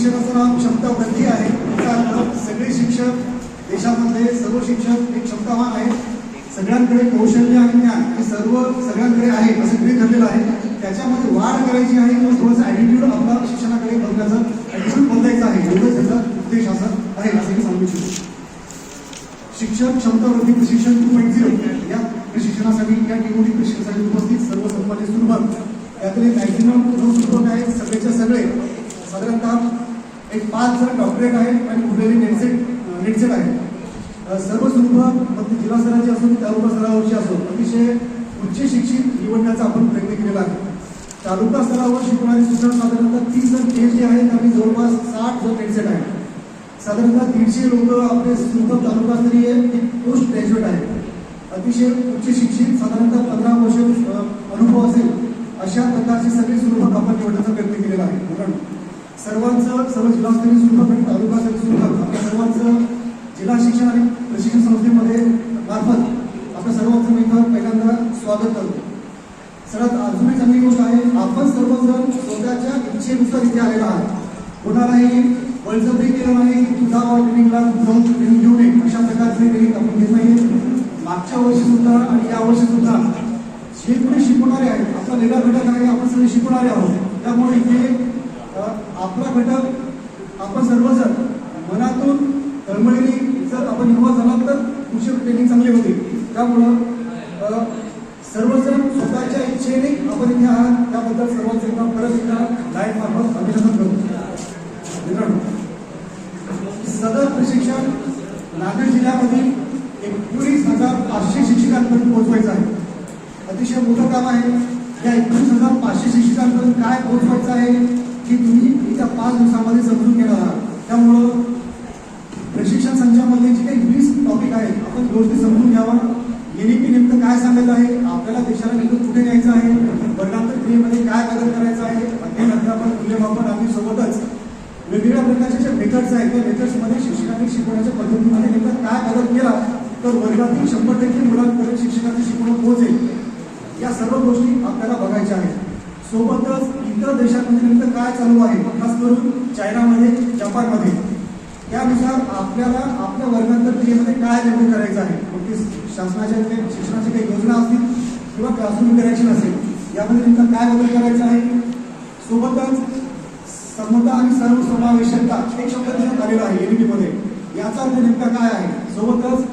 शिक्षणाचा नाव क्षमता वृद्धी आहे. त्याचा अर्थ सगळे शिक्षक देशामध्ये सर्व शिक्षक हे क्षमतावान आहेत. सगळ्यांकडे कौशल्य आणि ज्ञान हे सर्व सगळ्यांकडे आहे असं गृहीत धरलेलं आहे. त्याच्यामध्ये वाढ करायची आहे किंवा थोडंसं ॲटिट्यूड आपला शिक्षणाकडे बघण्याचं ॲटिट्यूड बदलायचं आहे. एवढंच त्याचा उद्देश असा आहे असं मी सांगू इच्छितो. शिक्षण क्षमता वृद्धी प्रशिक्षण टू पॉईंट झिरो या प्रशिक्षणासाठी या टीमोटी प्रशिक्षणासाठी उपस्थित सर्व सन्मान्य सुरुवात त्यातले मॅक्झिमम दोन सुरुवात आहेत सगळेच्या सगळे साधारणतः एक पाच जण डॉक्टरेट आहेत आणि उरलेले नेटसेट नेटसेट आहेत. सर्व स्वरूप मग ती जिल्हा स्तराची असो तालुका स्तरावरची असो अतिशय उच्च शिक्षित निवडण्याचा आपण प्रयत्न केलेला आहे. तालुका स्तरावर शिकवणारी सूचना साधारणतः तीस जण पीएचडी आहेत आणि जवळपास साठ जण नेटसेट आहेत. साधारणतः दीडशे लोक आपले सुपर तालुकास्तरीय एक पोस्ट ग्रॅज्युएट आहेत. अतिशय उच्च शिक्षित साधारणतः पंधरा वर्ष अनुभव असेल अशा प्रकारची सगळी सुरुवात आपण निवडण्याचा प्रयत्न केलेला आहे. कारण सर्वांचं सर्व जिल्हास्तरीय सुरुवात आणि तालुकास्तरीय सुरुवात आपल्या सर्वांचं जिल्हा शिक्षण आणि प्रशिक्षण संस्थेमध्ये मार्फत आपल्या सर्वांचं मी इथं पहिल्यांदा स्वागत करतो. सर्वात अजूनही चांगली गोष्ट आहे आपण सर्वजण स्वतःच्या इच्छेनुसार इथे आलेला आहात. कोणालाही बळजबरी केलं नाही की तुझा ट्रेनिंगला जाऊन ट्रेनिंग घेऊ नये अशा प्रकारचे ट्रेनिंग आपण घेत नाही मागच्या वर्षी सुद्धा आणि या वर्षी सुद्धा जे कोणी शिकवणारे आहेत आपला वेगळा घटक आहे आपण सगळे शिकवणारे आहोत. त्यामुळे इथे आपला घटक आपण सर्वजण मनातून तळमळीने जर आपण इन्व्हॉल्व झाला तर कुशल ट्रेनिंग चांगली होती. त्यामुळं सर्वजण स्वतःच्या इच्छेने आपण इथे आहात. त्याबद्दल सर्वजण परत एकदा लाईव्ह मार्फत अभिनंदन करतो मित्रांनो सदर प्रशिक्षण नांदेड जिल्ह्यामधील एकोणीस हजार पाचशे शिक्षकांपर्यंत पोहोचवायचं आहे. अतिशय मोठं काम आहे. या एकोणीस हजार पाचशे शिक्षकांपर्यंत काय पोहोचवायचं आहे? की तुम्ही येत्या पाच दिवसामध्ये समजून घेणार आहात. त्यामुळं प्रशिक्षण संचामधले जे काही वीस टॉपिक आहेत आपण व्यवस्थित समजून घ्यावा. एनईपी नेमकं काय सांगायचं आहे आपल्याला देशाला नेमकं कुठे न्यायचं आहे वर्णांतर क्रियेमध्ये काय बदल करायचा आहे अध्ययन अध्यापन मूल्यमापन आम्ही सोबतच वेगवेगळ्या प्रकारचे जे मेथड्स आहेत त्या मेथड्समध्ये शिक्षकांनी शिकवण्याच्या पद्धतीमध्ये नेमकं काय बदल केला तर वर्गातील शंभर टक्के मुलांपर्यंत शिक्षकांची शिकवणूक पोहोचेल. या सर्व गोष्टी आपल्याला बघायच्या आहेत. सोबतच इतर देशांमध्ये नेमकं काय चालू आहे? खास करून चायनामध्ये जपानमध्ये. त्यानुसार आपल्याला आपल्या वर्गांतर क्रियेमध्ये काय निर्णय करायचं आहे? कोणती शासनाच्या काही शिक्षणाच्या काही योजना असतील किंवा क्लासरूम इंटरॅक्शन असेल यामध्ये नेमकं काय बदल करायचा आहे? सोबतच समता आणि सर्वसमावेशकता एक शब्द त्याच्यात आलेला आहे एनईपी याचा अर्थ नेमका काय आहे? सोबतच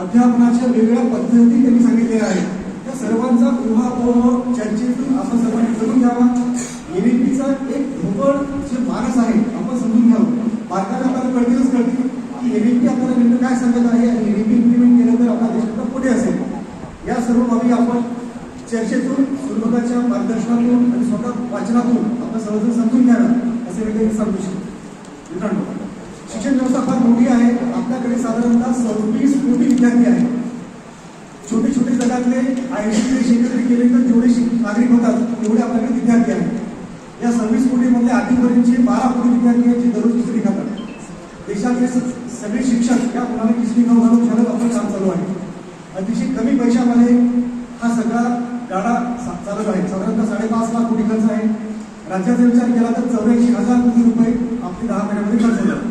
अध्यापनाच्या वेगवेगळ्या पद्धती त्यांनी सांगितलेल्या आहेत. या सर्वांचा ऊहापोह चर्चेतून आपण सर्वांनी करून घ्यावा. एबीपीचा एक ढोबळ जे मानस आहे आपण समजून घ्यावं. भारताला आपल्याला कळतीलच कळतील की एबीपी आपल्याला नेमकं काय सांगत आहे आणि एबीपी इम्प्लिमेंट केलं तर आपला देश आता पुढे असेल? या सर्व बाबी आपण चर्चेतून सुरुवाताच्या मार्गदर्शनातून आणि स्वतः वाचनातून आपण सर्वजण समजून घ्यावं असे वेगळे सांगू शकतो. मित्रांनो शिक्षण व्यवस्था फार मोठी आहे. आपल्याकडे साधारणतः सव्वीस कोटी विद्यार्थी आहेत. छोटे ऐंशी ते शेकडे केले तर जेवढे नागरिक होतात तेवढे आपल्याकडे विद्यार्थी आहेत. या सव्वीस कोटीमध्ये आधीपर्यंतचे बारा कोटी विद्यार्थी आहेत जे दररोज दुसरी खातात. देशातले स- सगळे शिक्षक या मुलांना किसरी न घालून घालत आपलं काम चालू आहे. अतिशय कमी पैशामध्ये हा सगळा गाडा सा- चालत आहे. साधारणतः साडेपाच लाख कोटी खर्च आहे. राज्याचा विचार केला तर चौऱ्याऐंशी हजार कोटी रुपये आपले दहा महिन्यामध्ये खर्च होतात.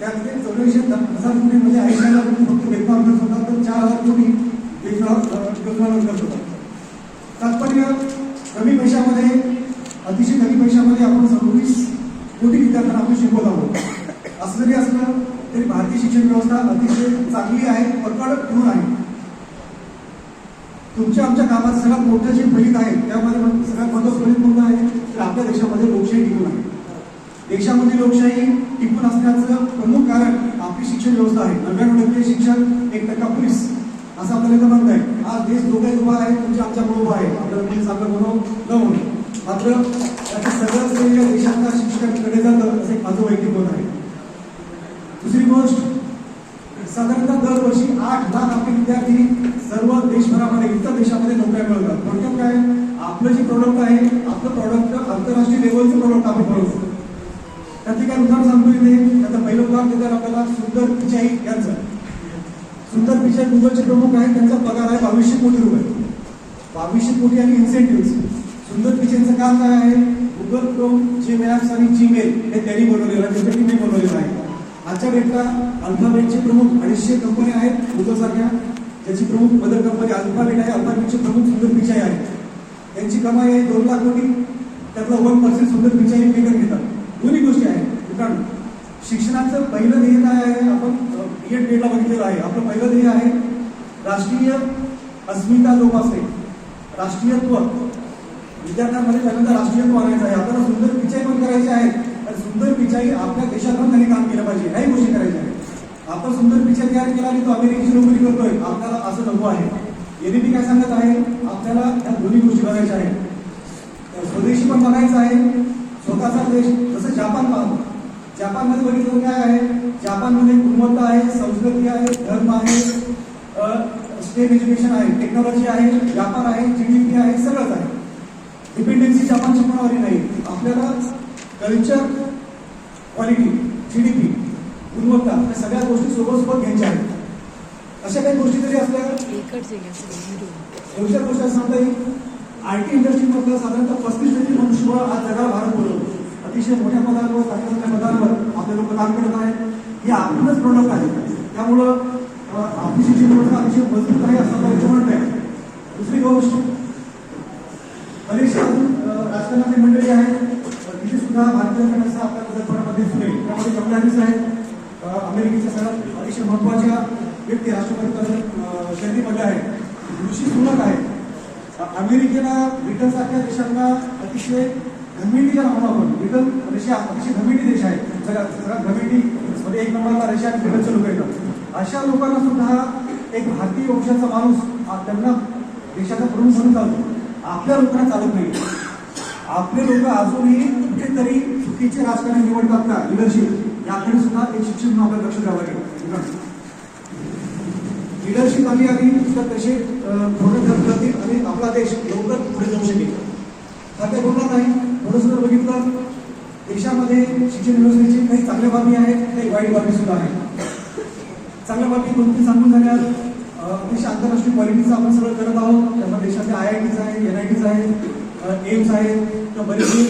त्यातले चौऱ्याऐंशी हजार कोटी म्हणजे ऐंशी हजार कोटी फक्त बेकार खर्च होतात तर चार हजार कोटी वेतनावर करत. होता तात्पर्य कमी पैशामध्ये अतिशय कमी पैशामध्ये आपण सव्वीस कोटी विद्यार्थ्यांना आपण शिकवत आहोत. असं जरी असलं तरी भारतीय शिक्षण व्यवस्था अतिशय चांगली आहे परकडक ठेवून आहे. तुमच्या आमच्या कामात सगळ्यात मोठं जे फलित आहे त्यामध्ये सगळ्यात महत्वाचं फलित कोणतं आहे तर आपल्या देशामध्ये लोकशाही टिकून आहे. देशामध्ये लोकशाही टिकून असण्याचं प्रमुख कारण आपली शिक्षण व्यवस्था आहे. नव्याण्णव टक्के शिक्षण एक टक्का पोलीस असं आपल्याला इथं म्हणत आहे. आज देश दोघे उभा आहे तुमच्या आमच्या उभा आहे. आपल्याला कोणी साखर म्हणून न म्हणून मात्र याचं सगळं श्रेय देशाच्या शिक्षकांकडे जातं असं एक माझं वैयक्तिक मत आहे. दुसरी गोष्ट साधारणतः दरवर्षी आठ लाख आपले विद्यार्थी सर्व देशभरामध्ये इतर देशामध्ये नोकऱ्या मिळवतात. थोडक्यात काय आपलं जे प्रॉडक्ट आहे आपलं प्रॉडक्ट आंतरराष्ट्रीय लेवलचं प्रॉडक्ट आपण बनवतो. त्याचे काय उदाहरण सांगतो इथे? त्याचं पहिलं उदाहरण देतात आपल्याला सुंदर पिचाई यांचं. सुंदर पिचाई गुगलचे प्रमुख आहेत त्यांचा पगार आहे बावीसशे कोटी रुपये. बावीसशे कोटी आणि इन्सेंटिव्ह सुंदर पिचाईचं काम काय आहे? गुगल क्रोम जी मॅप्स आणि जीमेल हे त्यांनी बनवलेलं आहे त्याच्या टीमने बनवलेलं आहे. आजच्या डेटला अल्फाबेटचे प्रमुख अडीचशे कंपन्या आहेत गुगल सारख्या ज्याची प्रमुख मदर कंपनी अल्फाबेट आहे अल्फाबेटचे प्रमुख सुंदर पिचाई आहे त्यांची कमाई आहे दोन लाख कोटी. त्यातला वन पर्सेंट सुंदर पिचाई विकत घेतात. दोन्ही गोष्टी आहेत. मित्रांनो शिक्षणाचं पहिलं ध्येय काय आहे आपण बी एड डेटला बघितलेलं आहे. आपलं पहिलं ध्येय आहे राष्ट्रीय अस्मिता जोपासणे. राष्ट्रीयत्व विद्यार्थ्यांमध्ये पहिल्यांदा राष्ट्रीयत्व आणायचं आहे. आपल्याला सुंदर पिचाई पण करायची आहे. आणि सुंदर पिचाई आपल्या देशात पण त्यांनी काम केलं पाहिजे. ह्याही गोष्टी करायच्या आहेत. आपण सुंदर पिचाई तयार केला आणि तो अमेरिकेची नोकरी करतोय. आपल्याला असं नको आहे. एनईपी काय सांगत आहे? आपल्याला ह्या दोन्ही गोष्टी बघायच्या आहेत. स्वदेशी पण बघायचं आहे. स्वतःचा देश. जसं जापान पाहतो. जपानमध्ये बघितलं काय आहे? जपानमध्ये गुणवत्ता आहे संस्कृती आहे धर्म आहे स्टेम एज्युकेशन आहे टेक्नॉलॉजी आहे व्यापार आहे जीडीपी आहे सगळंच आहे. डिपेंडन्सी जपानची कोणावरही नाही. आपल्याला कल्चर क्वालिटी जीडीपी गुणवत्ता या सगळ्या गोष्टी सोबत सोबत घ्यायच्या आहेत. अशा काही गोष्टी व्हिडिओ भविष्यात गोष्ट सांगता येईल. आय टी इंडस्ट्रीमधलं साधारणतः पस्तीस टक्के मनुष्यबळ आज जगाला भारत अतिशय मोठ्या पदांवर चांगल्या मोठ्या पदांवर आपले लोक काम करत आहेत. हे आपणच प्रोडक्ट आहे. त्यामुळं आपली व्यवस्था अतिशय मजबूत आहे असं मला म्हणत आहे. दुसरी गोष्ट परीक्षा अं, राजकारणाची मंडळी आहे तिथे सुद्धा भारतीय जनता आपल्या जगभरामध्ये सुरेल त्यामध्ये कमला आहेत अमेरिकेच्या सगळ्यात अतिशय महत्त्वाच्या व्यक्ती राष्ट्रपती शैलीमध्ये आहेत ऋषी सुनक आहे अमेरिकेला ब्रिटन सारख्या देशांना अतिशय घमिंडी ज्या म्हणतो आपण ब्रिटन रशिया अतिशय घमिंडी देश आहे. जगात सगळ्यात घमिंडी मध्ये म्हणजे एक नंबरला रशिया आणि ब्रिटनचे लोक येतात. अशा लोकांना सुद्धा एक भारतीय वंशाचा माणूस त्यांना देशाचा प्रमुख म्हणून चालतो. आपल्या लोकांना चालत नाही. आपले लोक अजूनही कुठेतरी चुकीचे राजकारण निवडतात ना लिडरशिप याकडे सुद्धा एक शिक्षण म्हणून आपल्याला लक्ष द्यावं लागेल. लिडरशिप आली आली तर तसे थोडं जर करतील आणि आपला देश लवकर पुढे जाऊ शकेल. तर ते बोलणार नाही. म्हणून जर बघितलं देशामध्ये शिक्षण व्यवस्थेची काही चांगल्या बाबी आहेत काही वाईट बाबी सुद्धा आहेत. चांगल्या बाबी कोणती सांगून झाल्या देश आंतरराष्ट्रीय क्वालिटीचं आपण सगळं करत आहोत. त्यामध्ये देशातले आय आय टीज आहे एन आय टीज आहेत एम्स आहेत तर बरेचसे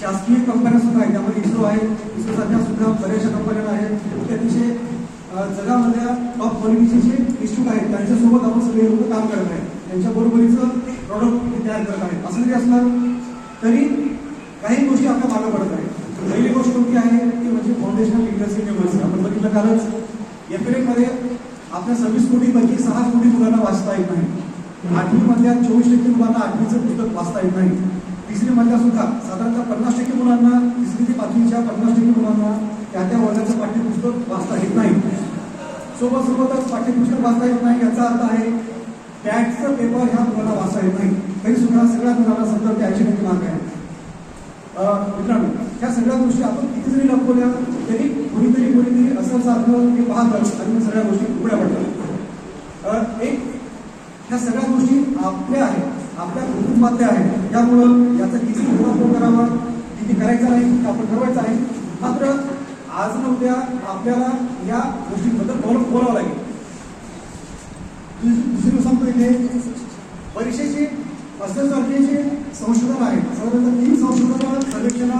शासकीय कंपन्या सुद्धा आहेत. त्यामध्ये इस्रो आहे इस्रो सारख्या सुद्धा बऱ्याचशा कंपन्या आहेत. ते अतिशय जगामधल्या टॉप क्वालिटीचे जे इन्स्टिट्यूट आहेत. त्यांच्यासोबत आपण सगळे लोक काम करत आहेत. त्यांच्या बरोबरीचं प्रॉडक्ट ते तयार करत आहेत. असं जरी असलं तरी काही गोष्टी आपल्या मागं पडत आहेत. पहिली गोष्ट कोणती आहे? ती म्हणजे फाउंडेशनल लिटरसी लेवल्स आपण बघितलं कालच एप्रिलमध्ये आपल्या सव्वीस कोटीपैकी सहा कोटी मुलांना वाचता येत नाही. आठवीमधल्या चोवीस टक्के मुलांना आठवीचं पुस्तक वाचता येत नाही. तिसरी मधल्या सुद्धा साधारणतः पन्नास टक्के मुलांना तिसरी ते पाचवीच्या पन्नास टक्के मुलांना त्या त्या वर्गाचं पाठ्यपुस्तक वाचता येत नाही. सोबत सोबतच पाठ्यपुस्तक वाचता येत नाही याचा अर्थ आहे टॅक्सचं पेपर ह्या मुलांना वाचता येत नाही. तरी सुद्धा सगळ्या मुलांना सत्तर ते ऐंशी टक्के मार्क आहे. मित्रांनो ह्या सगळ्या गोष्टी आपण किती जरी लपवल्या तरी कोणीतरी कुणीतरी असं सारखं ते पाहतच आणि सगळ्या गोष्टी उघड्या पडतात. एक ह्या सगळ्या गोष्टी आपल्या आहेत आपल्या कुटुंबातल्या आहेत. त्यामुळं याचा किती उपयोग करावा किती करायचा नाही ते आपण ठरवायचं आहे. मात्र आज न उद्या आपल्याला या गोष्टींबद्दल बोल बोलावं लागेल. दुस- दुसरी सांगतो इथे परीक्षेचे असल्यासारखे जे संशोधन आहे. साधारणतः तीन संशोधन सर्वेक्षण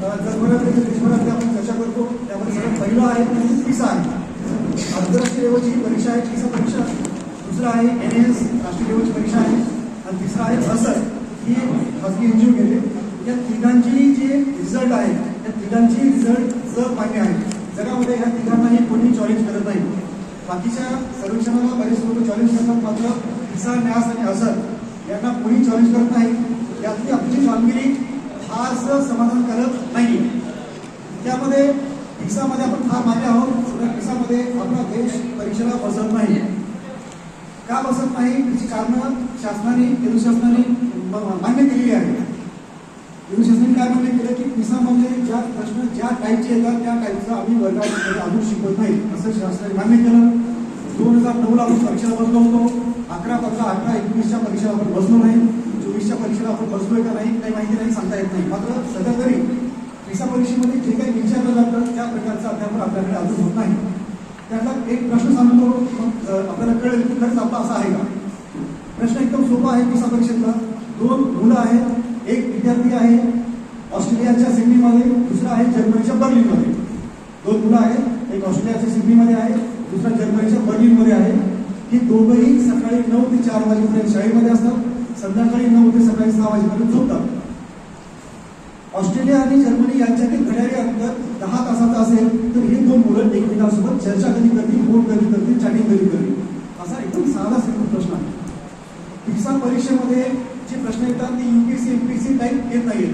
जगभरातले जे आपण चर्चा करतो त्यामध्ये सगळ्यात पहिलं आहे म्हणजे पिसा आहे. आंतरराष्ट्रीय लेवलची परीक्षा आहे पिसा परीक्षा. दुसरं आहे एन एस राष्ट्रीय लेवलची परीक्षा आहे. आणि तिसरं आहे असर ही खाजगी एन जी ओ घेते या तिघांची जे रिझल्ट आहे त्या तिघांची रिझल्ट जग मान्य आहे. जगामध्ये ह्या तिघांनाही कोणी चॉलेंज करत नाही. बाकीच्या सर्वेक्षणाला बरेच लोक चॉलेंज करतात मात्र पिसा न्यास आणि असर यांना कोणी चॉलेंज करत नाही. यातली आपली कामगिरी फारसं समाधान करत नाही. त्यामध्ये पिसामध्ये आपण फार मान्य आहोत. सगळ्या पिसामध्ये आपला देश परीक्षेला बसत नाही. का बसत नाही? त्याची कारणं शासनाने केंद्र शासनाने मान्य केलेली आहे केंद्र शासनाने काय मान्य केलं की पिसा म्हणजे ज्या प्रश्न ज्या टाईपचे येतात त्या टाईपचा आम्ही वर्गात अजून शिकवत नाही. असं शासनाने मान्य केलं. दोन हजार नऊला आपण परीक्षेला बसलो होतो. अकरा पंधरा अठरा एकोणीसच्या परीक्षेला आपण बसलो नाही. चोवीसच्या परीक्षेला आपण बसलोय का नाही काही माहिती नाही सांगता येत नाही. मात्र सध्या तरी पिसा परीक्षेमध्ये जे काही विचारलं जातं त्या प्रकारचं अध्यापन आपल्याकडे अजून होत नाही. त्यातला एक प्रश्न सांगतो मग आपल्याला कळेल की खरंच आपला असा आहे का? प्रश्न एकदम सोपा आहे पिसा परीक्षेतला. दोन मुलं आहेत. एक विद्यार्थी आहे ऑस्ट्रेलियाच्या सिडनीमध्ये दुसरा आहे जर्मनीच्या बर्लिनमध्ये. दोन मुलं आहेत. एक ऑस्ट्रेलियाच्या सिडनीमध्ये आहे. दुसरा जर्मनीच्या बर्लिनमध्ये आहे. ही दोघंही सकाळी नऊ ते चार वाजेपर्यंत शाळेमध्ये असतात. संध्याकाळी नऊ ते सकाळी सहा वाजेपर्यंत झोपतात. ऑस्ट्रेलिया आणि जर्मनी यांच्यातील घड्याळी अंतर दहा तासाचा असेल तर हे दोन मुलं एकमेकांसोबत चर्चा कधी करतील फोन कधी करतील चॅटिंग कधी करतील? असा एकदम साधा सिंपल प्रश्न आहे. पिसा परीक्षेमध्ये जे प्रश्न येतात ते युपीएससी एमपीएससी टाईप येत नाहीये